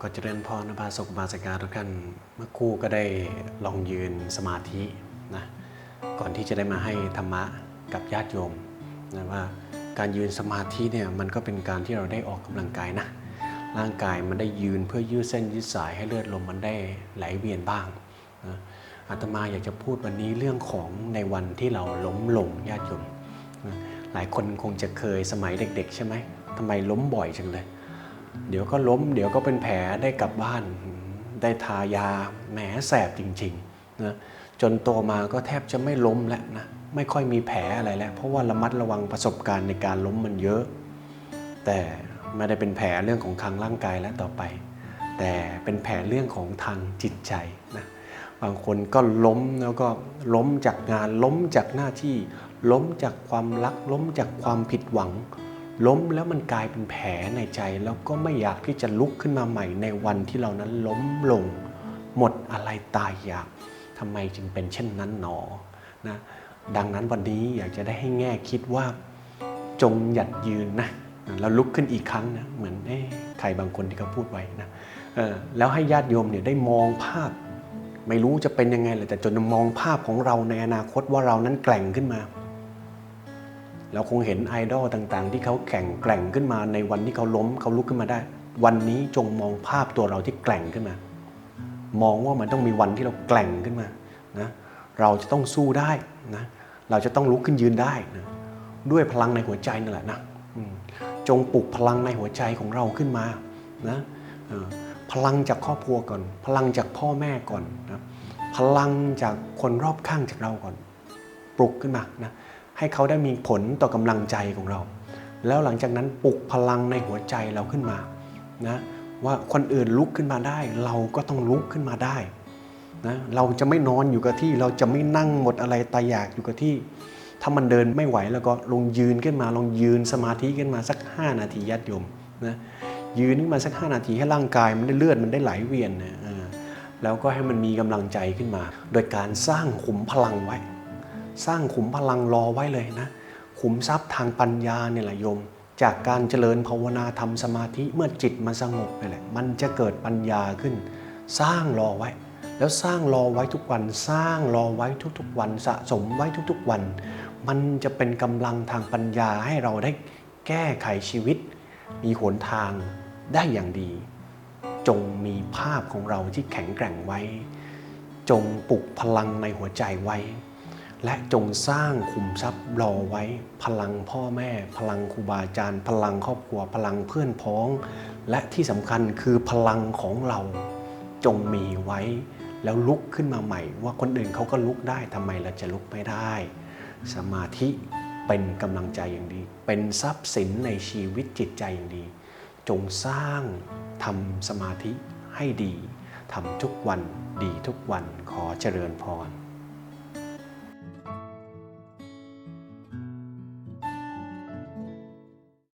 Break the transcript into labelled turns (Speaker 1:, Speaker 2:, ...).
Speaker 1: ก็เจริญพรนะบาสกบาสกาทุกท่านเมื่อคู่ก็ได้ลองยืนสมาธินะก่อนที่จะได้มาให้ธรรมะกับญาติโยมนะว่าการยืนสมาธิเนี่ยมันก็เป็นการที่เราได้ออกกำลังกายนะร่างกายมันได้ยืนเพื่อยืดเส้นยืดสายให้เลือดลมมันได้ไหลเวียนบ้างนะอาตมาอยากจะพูดวันนี้เรื่องของในวันที่เราล้มลงญาติโยมนะหลายคนคงจะเคยสมัยเด็ก ๆ ใช่ไหมทำไมล้มบ่อยจังเลย เดี๋ยวก็ล้ม เดี๋ยวก็เป็นแผลได้กลับบ้าน ได้ทายาแหมแสบจริงๆนะจนโตมาก็แทบจะไม่ล้มแล้วนะไม่ค่อยมีแผลอะไรแล้ว เพราะว่าระมัดระวังประสบการณ์ในการล้มมันเยอะ แต่ไม่ได้เป็นแผลเรื่องของทางร่างกายแล้วต่อไป แต่เป็นแผลเรื่องของทางจิตใจนะบางคนก็ล้มแล้วก็ล้มจากงานล้มจากหน้าที่ ล้มจากความรักล้มจากความผิดหวัง ล้มแล้วมันกลายเป็นแผลในใจ แล้วก็ไม่อยากที่จะลุกขึ้นมาใหม่ในวันที่เรานั้นล้มลง หมดอะไรตายอยากทำไมจึงเป็นเช่นนั้นหนอนะดังนั้นวันนี้อยากจะได้ให้แง่คิดว่าจงหยัดยืนนะแล้วลุกขึ้นอีกครั้งนะเหมือนเอ๊ะใครบางคนที่เขาพูดไว้นะแล้วให้ญาติโยมเนี่ยได้มองภาพ ไม่รู้จะเป็นยังไงเลยแต่จนมองภาพของเราในอนาคตว่าเรานั้นแกร่งขึ้นมา เราคงเห็นไอดอลต่างๆ ที่เขาแข่งแกร่งขึ้นมาในวันที่เขาล้มเขาลุกขึ้นมาได้ วันนี้จงมองภาพตัวเราที่แกร่งขึ้นมา มองว่ามันต้องมีวันที่เราแกร่งขึ้นมานะเราจะต้องสู้ได้นะเราจะต้องลุกขึ้นยืนได้นะด้วยพลังในหัวใจนั่นแหละนะจงปลุกพลังในหัวใจของเราขึ้นมานะพลังจากครอบครัวก่อน พลังจากพ่อแม่ก่อนนะพลังจากคนรอบข้างจากเราก่อน ปลุกขึ้นมานะ ให้เขาได้มีผลต่อกำลังใจของเรา แล้วหลังจากนั้นปลุกพลังในหัวใจเราขึ้นมานะว่าคนอื่นลุกขึ้นมาได้ เราก็ต้องลุกขึ้นมาได้นะเราจะไม่นอนอยู่กับที่เราจะไม่นั่งหมดอะไรตายอยากอยู่กับที่ ถ้ามันเดินไม่ไหวแล้วก็ลงยืนขึ้นมาลองยืนสมาธิขึ้นมาสัก 5 นาทีญาติยมนะยืนขึ้นมาสัก 5 นาทีให้ร่างกายมันได้เลือดมันได้ไหลเวียนนะแล้วก็ให้มันมีกำลังใจขึ้นมา โดยการสร้างขุมพลังไว้ สร้างขุมพลังรอไว้เลยนะ ขุมทรัพย์ทางปัญญาเนี่ยแหละโยม จากการเจริญภาวนาทำสมาธิเมื่อจิตมันสงบไปแหละ มันจะเกิดปัญญาขึ้น สร้างรอไว้ แล้วสร้างรอไว้ทุกวัน สร้างรอไว้ทุกๆวัน สะสมไว้ทุกๆวัน มันจะเป็นกำลังทางปัญญาให้เราได้แก้ไขชีวิต มีหนทางได้อย่างดี จงมีภาพของเราที่แข็งแกร่งไว้ จงปลุกพลังในหัวใจไว้ และจงสร้างขุมทรัพย์รอไว้ พลังพ่อแม่ พลังครูบาอาจารย์ พลังครอบครัว พลังเพื่อนพ้อง และที่สำคัญคือพลังของเราจงมีไว้ แล้วลุกขึ้นมาใหม่ ว่าคนอื่นเขาก็ลุกได้ทำไมเราจะลุกไม่ได้ สมาธิเป็นกำลังใจอย่างดี เป็นทรัพย์สินในชีวิตจิตใจอย่างดี จงสร้างทำสมาธิให้ดีทำทุกวันดีทุกวันขอเจริญพร